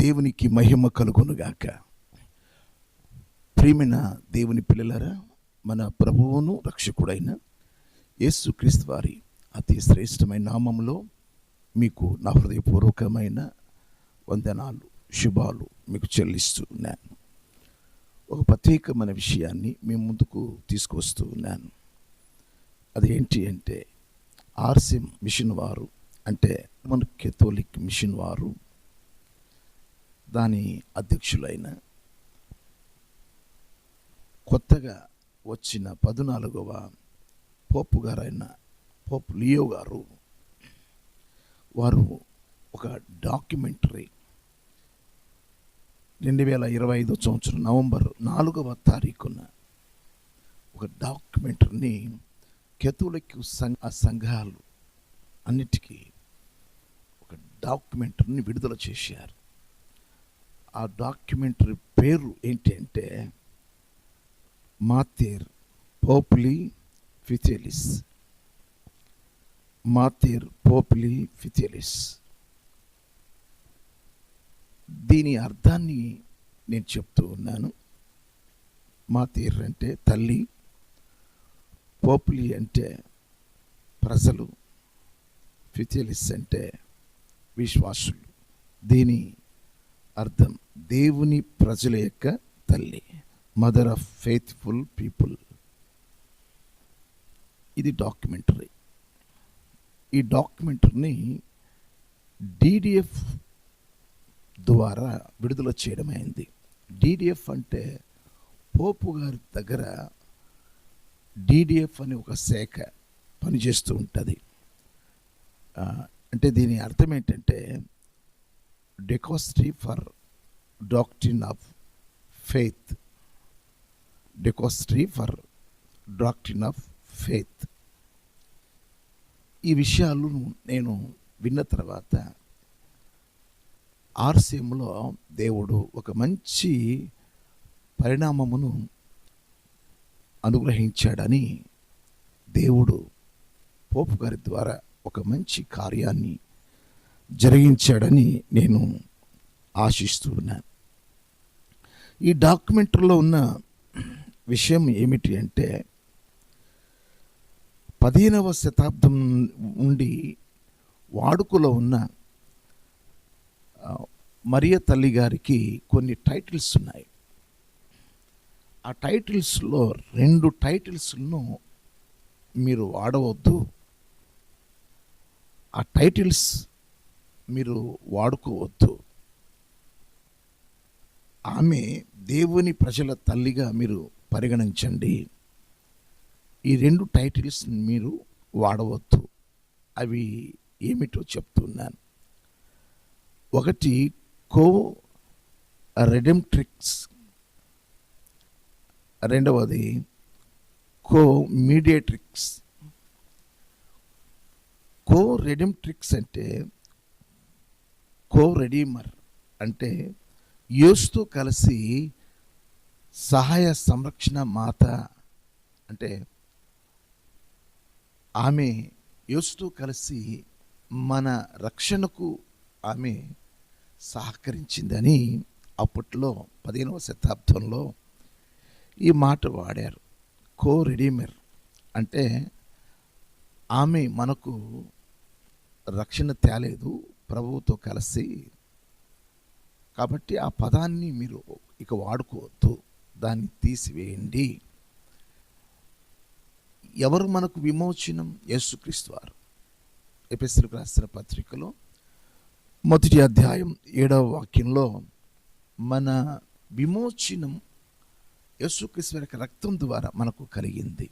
దేవునికి మహిమ కలుగునుగాక. ప్రేమిన దేవుని పిల్లలారా మన ప్రభువును రక్షకుడైన యేసుక్రీస్తు వారి అతి శ్రేష్టమైన నామంలో మీకు నా హృదయపూర్వకమైన వందనాలు శుభాలు మీకు చెల్లిస్తున్నాను. ఒక ప్రత్యేకమైన విషయాన్ని మీ ముందుకు తీసుకొస్తూ ఉన్నాను అదేంటి అంటే ఆర్సిఎం మిషన్ వారు అంటే మన కెథోలిక్ మిషన్ వారు దాని అధ్యక్షులైన కొత్తగా వచ్చిన పద్నాలుగవ పోపు గారైన పోపు లియో గారు వారు ఒక డాక్యుమెంటరీ రెండు వేల ఇరవై ఐదో సంవత్సరం నవంబర్ నాలుగవ తారీఖున ఒక డాక్యుమెంటరీని కెథోలిక్ సంఘ ఆ సంఘాలు అన్నిటికీ ఒక డాక్యుమెంటరీని విడుదల చేశారు. ఆ డాక్యుమెంటరీ పేరు ఏంటి అంటే మాతేర్ పోపులి ఫిథియలిస్ మాతేర్ పోపులి ఫిథియలిస్ దీని అర్థాన్ని నేను చెప్తూ ఉన్నాను. మాతేర్ అంటే తల్లి పోపులి అంటే ప్రజలు ఫిథియలిస్ అంటే విశ్వాసులు. దీని అర్థం. దేవుని ప్రజల యొక్క తల్లి మదర్ ఆఫ్ ఫెయిత్ఫుల్ పీపుల్ ఇది డాక్యుమెంటరీ ఈ డాక్యుమెంటరీని డిడిఎఫ్ ద్వారా విడుదల చేయడమైంది డిడిఎఫ్ అంటే పోపు గారి దగ్గర డిడిఎఫ్ అనే ఒక శాఖ పనిచేస్తూ ఉంటుంది. అంటే దీని అర్థం ఏంటంటే dicastery for doctrine of faith dicastery for doctrine of faith ఈ విషయాలు నేను విన్న తర్వాత ఆర్సీఎంలో దేవుడు ఒక మంచి పరిణామమును అనుగ్రహించాడని దేవుడు పోపు గారి ద్వారా ఒక మంచి కార్యాన్ని జరిగించాడని నేను ఆశిస్తూ ఉన్నాను. ఈ డాక్యుమెంటరీలో ఉన్న విషయం ఏమిటి అంటే పదిహేనవ శతాబ్దం నుండి వాడుకలో ఉన్న మరియ తల్లి గారికి కొన్ని టైటిల్స్ ఉన్నాయి. ఆ టైటిల్స్లో రెండు టైటిల్స్ను మీరు వాడవద్దు. ఆ టైటిల్స్ మీరు వాడుకోవద్దు. ఆమె దేవుని ప్రజల తల్లిగా మీరు పరిగణించండి. ఈ రెండు టైటిల్స్ మీరు వాడవద్దు. అవి ఏమిటో చెప్తున్నాను. ఒకటి కో రెడెమ్ట్రిక్స్ రెండవది కో మీడియేట్రిక్స్. కో రెడెమ్ట్రిక్స్ అంటే కో రెడీమర్ అంటే యేసుతో కలిసి సహాయ సంరక్షణ మాత అంటే ఆమె యేసుతో కలిసి మన రక్షణకు ఆమె సహకరించిందని అప్పట్లో పదిహేనవ శతాబ్దంలో ఈ మాట వాడారు. కో రెడీమర్ అంటే ఆమె మనకు రక్షణ తేలేదు ప్రభువుతో కలిసి కాబట్టి ఆ పదాన్ని మీరు ఇక వాడుకోవద్దు. దాన్ని తీసివేయండి. ఎవరు మనకు విమోచనం? యేసుక్రీస్తు వారు. ఎపిస్తులకు రాసిన పత్రికలో మొదటి అధ్యాయం ఏడవ వాక్యంలో మన విమోచనం యేసుక్రీస్తు వారి యొక్క రక్తం ద్వారా మనకు కలిగింది.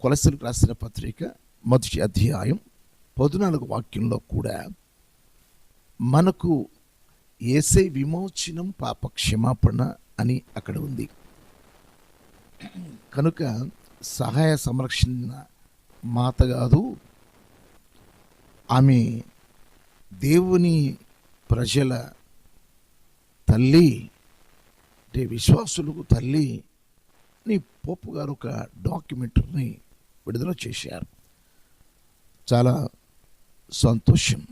కొలసలకు రాసిన పత్రిక మొదటి అధ్యాయం పద్నాలుగు వాక్యంలో కూడా మనకు ఏసై విమోచనం పాప క్షమాపణ అని అక్కడ ఉంది. కనుక సహాయ సంరక్షణ మాత కాదు ఆమె దేవుని ప్రజల తల్లి అంటే విశ్వాసులకు తల్లి అని పోపు గారు ఒక డాక్యుమెంటరీని విడుదల చేశారు. చాలా సంతోషం.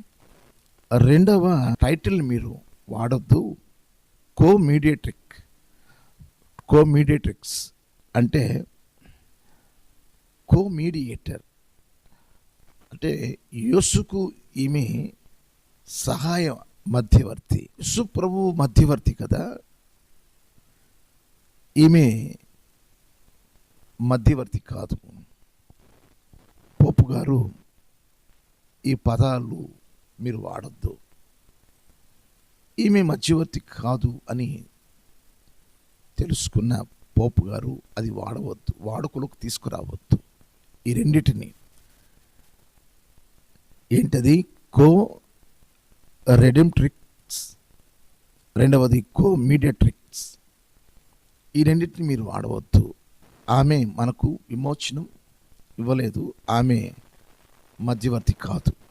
రెండవ టైటిల్ మీరు వాడొద్దు. కో మీడియేట్రిక్ కో మీడియేట్రిక్స్ అంటే కో మీడియేటర్ అంటే యోసుకు ఈమె సహాయ మధ్యవర్తి. సుప్రభు మధ్యవర్తి కదా. ఈమె మధ్యవర్తి కాదు. పోపు గారు ఈ పదాలు మీరు వాడద్దు. ఈమె మధ్యవర్తి కాదు అని తెలుసుకున్న పోపు గారు అది వాడవద్దు వాడుకలోకి తీసుకురావద్దు. ఈ రెండింటిని ఏంటది? కో రెడెంట్రిక్స్ రెండవది కో మీడియట్రిక్స్. ఈ రెండింటిని మీరు వాడవద్దు. ఆమె మనకు విమోచనం ఇవ్వలేదు ఆమె మధ్యవర్తి కాదు.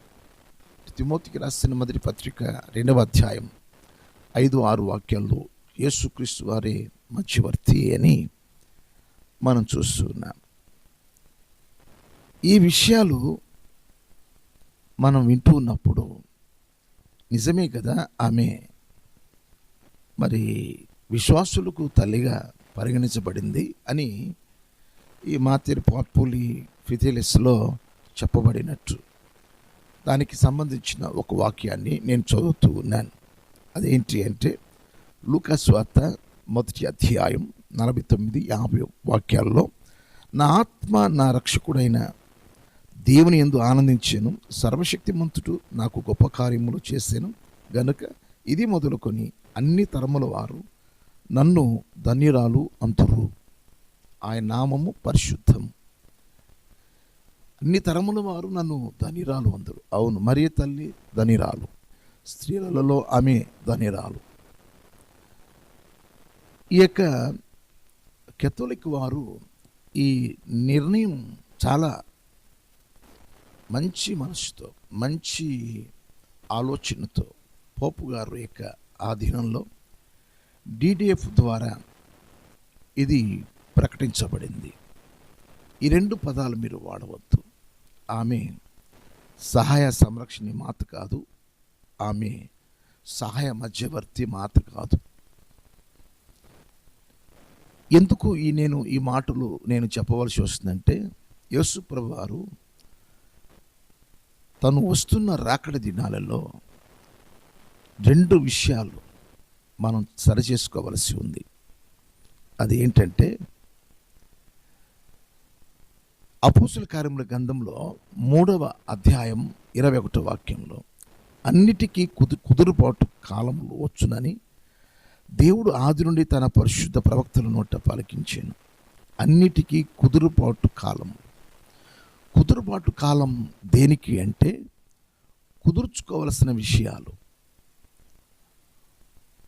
తిమోతికి రాసిన మొదటి పత్రిక రెండవ అధ్యాయం ఐదు ఆరు వాక్యాల్లో యేసుక్రీస్తు వారే మధ్యవర్తి అని మనం చూస్తున్నాం ఈ విషయాలు మనం వింటూ ఉన్నప్పుడు నిజమే కదా? ఆమె మరి విశ్వాసులకు తల్లిగా పరిగణించబడింది అని ఈ మాతిరి పాపులి ఫిథిలిస్లో చెప్పబడినట్టు. దానికి సంబంధించిన ఒక వాక్యాన్ని నేను చదువుతూ ఉన్నాను. అదేంటి అంటే లూకస్వార్త మొదటి అధ్యాయం నలభై తొమ్మిది యాభై వాక్యాల్లో నా ఆత్మ నా రక్షకుడైన దేవుని ఎందు ఆనందించాను సర్వశక్తిమంతుడు నాకు గొప్ప కార్యములు చేశాను గనుక ఇది మొదలుకొని అన్ని తరముల వారు నన్ను ధన్యురాలు అంతురు. ఆయన నామము పరిశుద్ధం అన్ని తరముల వారు నన్ను ధనిరాలు అందరు. అవును మరి తల్లి ధనిరాలు. స్త్రీలలో ఆమె ధనిరాలు. ఈ యొక్క కెథోలిక్ వారు ఈ నిర్ణయం చాలా మంచి మనసుతో మంచి ఆలోచనతో పోపు గారు యొక్క ఆధీనంలో డిడిఎఫ్ ద్వారా ఇది ప్రకటించబడింది. ఈ రెండు పదాలు మీరు వాడవద్దు. ఆమె సహాయ సంరక్షణ మాత కాదు. ఆమె సహాయ మధ్యవర్తి మాత కాదు. ఎందుకు ఈ నేను ఈ మాటలు నేను చెప్పవలసి వస్తుందంటే యేసు వారు తను వస్తున్న రాకడి దినాలలో రెండు విషయాలు మనం సరిచేసుకోవలసి ఉంది. అది ఏంటంటే అపోసుల కార్యముల గ్రంథంలో మూడవ అధ్యాయం ఇరవై ఒకటో వాక్యంలో అన్నిటికీ కుదు కుదురుపాటు కాలంలో వచ్చునని దేవుడు ఆది నుండి తన పరిశుద్ధ ప్రవక్తల నోట పలికించాను. అన్నిటికీ కుదురుపాటు కాలం కుదురుపాటు కాలం దేనికి అంటే కుదుర్చుకోవలసిన విషయాలు.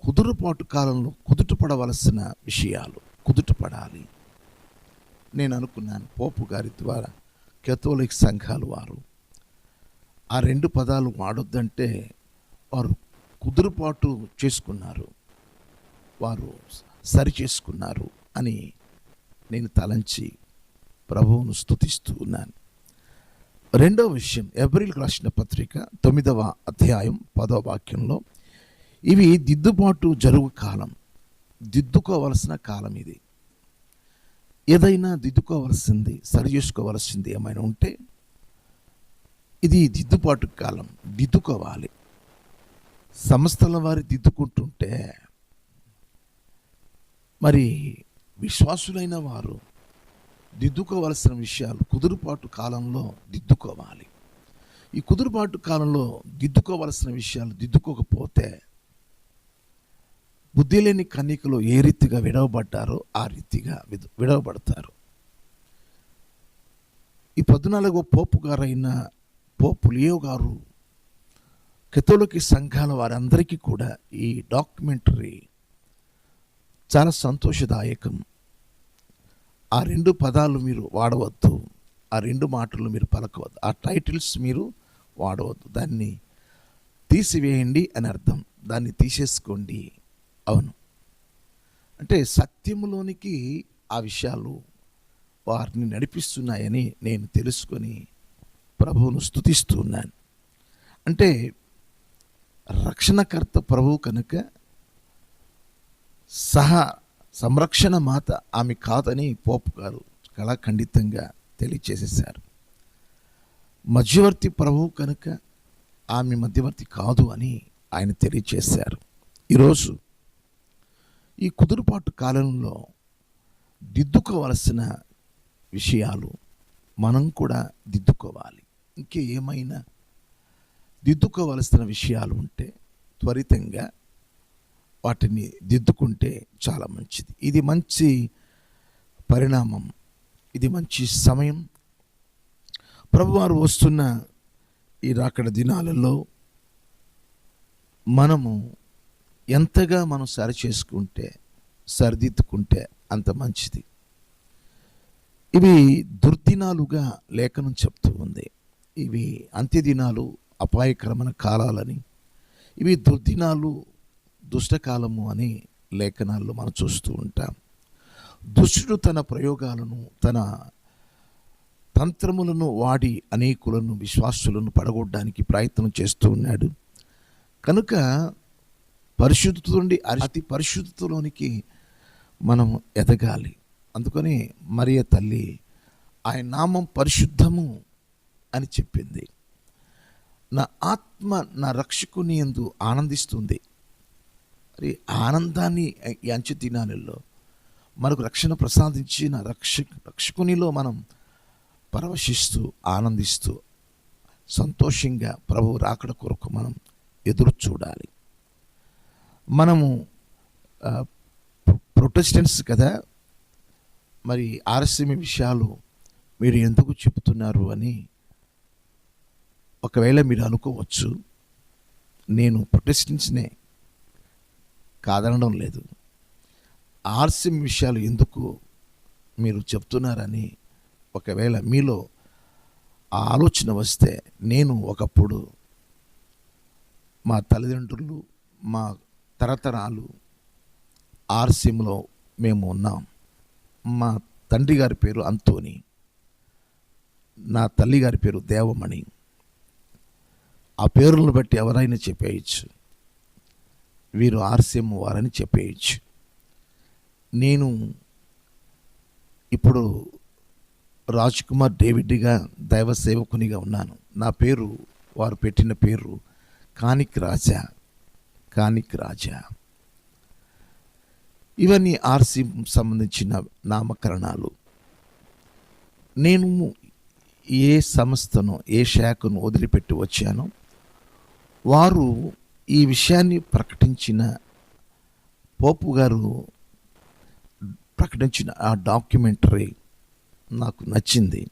కుదురుపాటు కాలంలో కుదుటపడవలసిన విషయాలు. కుదుటపడాలి. నేను అనుకున్నాను పోపు గారి ద్వారా కెథోలిక్ సంఘాలు వారు ఆ రెండు పదాలు వాడొద్దంటే వారు కుదురుపాటు చేసుకున్నారు. వారు సరి చేసుకున్నారు అని నేను తలంచి ప్రభువును స్తుతిస్తూ ఉన్నాను. రెండవ విషయం ఎబ్రిల్ రాసిన పత్రిక తొమ్మిదవ అధ్యాయం పదవ వాక్యంలో ఇవి దిద్దుబాటు జరుగు కాలం దిద్దుకోవలసిన కాలం ఇది. ఏదైనా దిద్దుకోవలసింది సరి చేసుకోవలసింది ఏమైనా ఉంటే ఇది దిద్దుబాటు కాలం. దిద్దుకోవాలి. సంస్థల వారి దిద్దుకుంటుంటే మరి విశ్వాసులైన వారు దిద్దుకోవలసిన విషయాలు కుదురుపాటు కాలంలో దిద్దుకోవాలి. ఈ కుదురుబాటు కాలంలో దిద్దుకోవలసిన విషయాలు దిద్దుకోకపోతే బుద్ధి లేని కన్నికలు ఏ రీతిగా విడవబడ్డారో ఆ రీతిగా విడవబడతారు. ఈ పద్నాలుగో పోపు గారైన పోపు లియో గారు కెథోలిక్ సంఘాల వారందరికీ కూడా ఈ డాక్యుమెంటరీ చాలా సంతోషదాయకం. ఆ రెండు పదాలు మీరు వాడవద్దు ఆ రెండు మాటలు మీరు పలకవద్దు ఆ టైటిల్స్ మీరు వాడవద్దు. దాన్ని తీసివేయండి అని అర్థం. దాన్ని తీసేసుకోండి. అవును. అంటే సత్యములోనికి ఆ విషయాలు వారిని నడిపిస్తున్నాయని నేను తెలుసుకొని ప్రభువును స్తుతిస్తూ ఉన్నాను. అంటే రక్షణకర్త ప్రభువు కనుక సహా సంరక్షణ మాత ఆమె కాదని పోపు గారు కళాఖండితంగా తెలియచేసేశారు. మధ్యవర్తి ప్రభువు కనుక ఆమె మధ్యవర్తి కాదు అని ఆయన తెలియచేశారు. ఈరోజు ఈ కుదురుపాటు కాలంలో దిద్దుకోవలసిన విషయాలు మనం కూడా దిద్దుకోవాలి. ఇంకే ఏమైనా దిద్దుకోవలసిన విషయాలు ఉంటే త్వరితంగా వాటిని దిద్దుకుంటే చాలా మంచిది. ఇది మంచి పరిణామం. ఇది మంచి సమయం. ప్రభువారు వస్తున్న ఈ రాకడ దినాలలో మనము ఎంతగా మనం సరి చేసుకుంటే సరిదిద్దుకుంటే అంత మంచిది. ఇవి దుర్దినాలుగా లేఖనం చెప్తూ ఉంది. ఇవి అంత్యదినాలు అపాయకరమైన కాలాలని ఇవి దుర్దినాలు దుష్టకాలము అని లేఖనాల్లో మనం చూస్తూ ఉంటాం. దుష్టుడు తన ప్రయోగాలను తన తంత్రములను వాడి అనేకులను విశ్వాసులను పడగొట్టడానికి ప్రయత్నం చేస్తూ ఉన్నాడు. కనుక పరిశుద్ధత నుండి అతి పరిశుద్ధతలోనికి మనం ఎదగాలి. అందుకని మరియ తల్లి ఆయన నామం పరిశుద్ధము అని చెప్పింది. నా ఆత్మ నా రక్షకుని ఎందు ఆనందిస్తుంది. మరి ఆనందాన్ని ఈ అంచె దినాలలో మనకు రక్షణ ప్రసాదించిన రక్ష రక్షకునిలో మనం పరవశిస్తూ ఆనందిస్తూ సంతోషంగా ప్రభు రాకడ కొరకు మనం ఎదురు చూడాలి. మనము ప్రొటెస్టెంట్స్ కదా? మరి ఆర్ఎస్ఎం విషయాలు మీరు ఎందుకు చెబుతున్నారు అని ఒకవేళ మీరు అనుకోవచ్చు నేను ప్రొటెస్టెంట్స్నే కాదనడం లేదు. ఆర్సిఎం విషయాలు ఎందుకు మీరు చెప్తున్నారని ఒకవేళ మీలో ఆ ఆలోచన వస్తే నేను ఒకప్పుడు మా తల్లిదండ్రులు మా తరతరాలు ఆర్సిఎంలో మేము ఉన్నాం. మా తండ్రి గారి పేరు అంతోని నా తల్లి గారి పేరు దేవమణి. ఆ పేరులను బట్టి ఎవరైనా చెప్పేయచ్చు. వీరు ఆర్సిఎం వారని చెప్పేయచ్చు. నేను ఇప్పుడు రాజ్ కుమార్ డేవిడ్గా దైవ సేవకునిగా ఉన్నాను. నా పేరు వారు పెట్టిన పేరు కానిక్ రాజా. కానిక్ రాజా. ఇవన్నీ ఆర్సీ సంబంధించిన నామకరణాలు. నేను ఏ సంస్థను ఏ శాఖను వదిలిపెట్టి వచ్చానో వారు ఈ విషయాన్ని ప్రకటించిన పోపు గారు ప్రకటించిన ఆ డాక్యుమెంటరీ నాకు నచ్చింది.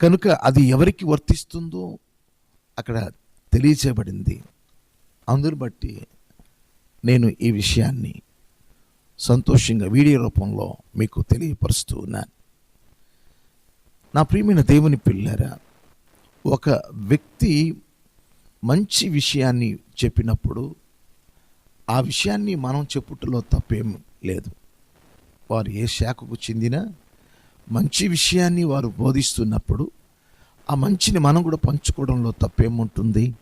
కనుక అది ఎవరికి వర్తిస్తుందో అక్కడ తెలియచేయబడింది. అందరు బట్టి నేను ఈ విషయాన్ని సంతోషంగా వీడియో రూపంలో మీకు తెలియపరుస్తూ ఉన్నాను. నా ప్రియమైన దేవుని పిల్లరా ఒక వ్యక్తి మంచి విషయాన్ని చెప్పినప్పుడు ఆ విషయాన్ని మనం చెప్పుటలో తప్పేం లేదు. వారు ఏ శాఖకు చెందిన మంచి విషయాన్ని వారు బోధిస్తున్నప్పుడు ఆ మంచిని మనం కూడా పంచుకోవడంలో తప్పేముంటుంది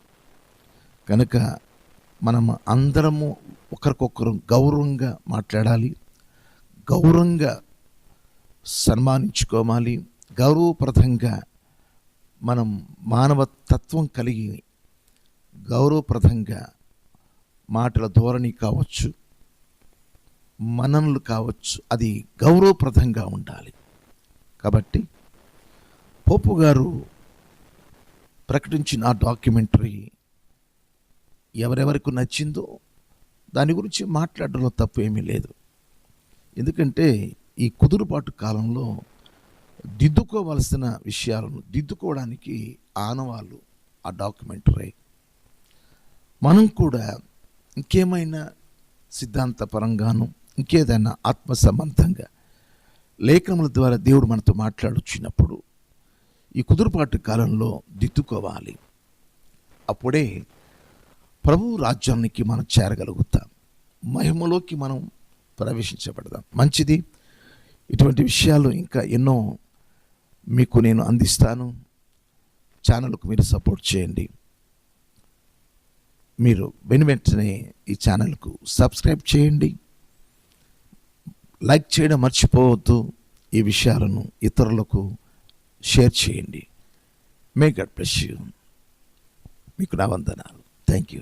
కనుక మనం అందరము ఒకరికొకరు గౌరవంగా మాట్లాడాలి గౌరవంగా సన్మానించుకోవాలి గౌరవప్రదంగా మనం మానవ తత్వం కలిగి గౌరవప్రదంగా మాటల ధోరణి కావచ్చు మననలు కావచ్చు అది గౌరవప్రదంగా ఉండాలి. కాబట్టి పోపు గారు ప్రకటించిన ఆ డాక్యుమెంటరీ ఎవరెవరికి నచ్చిందో దాని గురించి మాట్లాడడంలో తప్పు ఏమీ లేదు. ఎందుకంటే ఈ కుదురుపాటు కాలంలో దిద్దుకోవలసిన విషయాలను దిద్దుకోవడానికి ఆనవాళ్ళు ఆ డాక్యుమెంటరీ. మనం కూడా ఇంకేమైనా సిద్ధాంతపరంగాను ఇంకేదైనా ఆత్మ సంబంధంగా లేఖనముల ద్వారా దేవుడు మనతో మాట్లాడుచున్నప్పుడు ఈ కుదురుపాటు కాలంలో దిద్దుకోవాలి. అప్పుడే ప్రభు రాజ్యానికి మనం చేరగలుగుతాం. మహిమలోకి మనం ప్రవేశించబడదాం. మంచిది. ఇటువంటి విషయాలు ఇంకా ఎన్నో మీకు నేను అందిస్తాను. ఛానల్కు మీరు సపోర్ట్ చేయండి. మీరు వెను వెంటనే ఈ ఛానల్కు సబ్స్క్రైబ్ చేయండి. లైక్ చేయడం మర్చిపోవద్దు. ఈ విషయాలను ఇతరులకు షేర్ చేయండి. మే గడ్ బ్లెస్ యూ మీకు నా వందనాలు. Thank you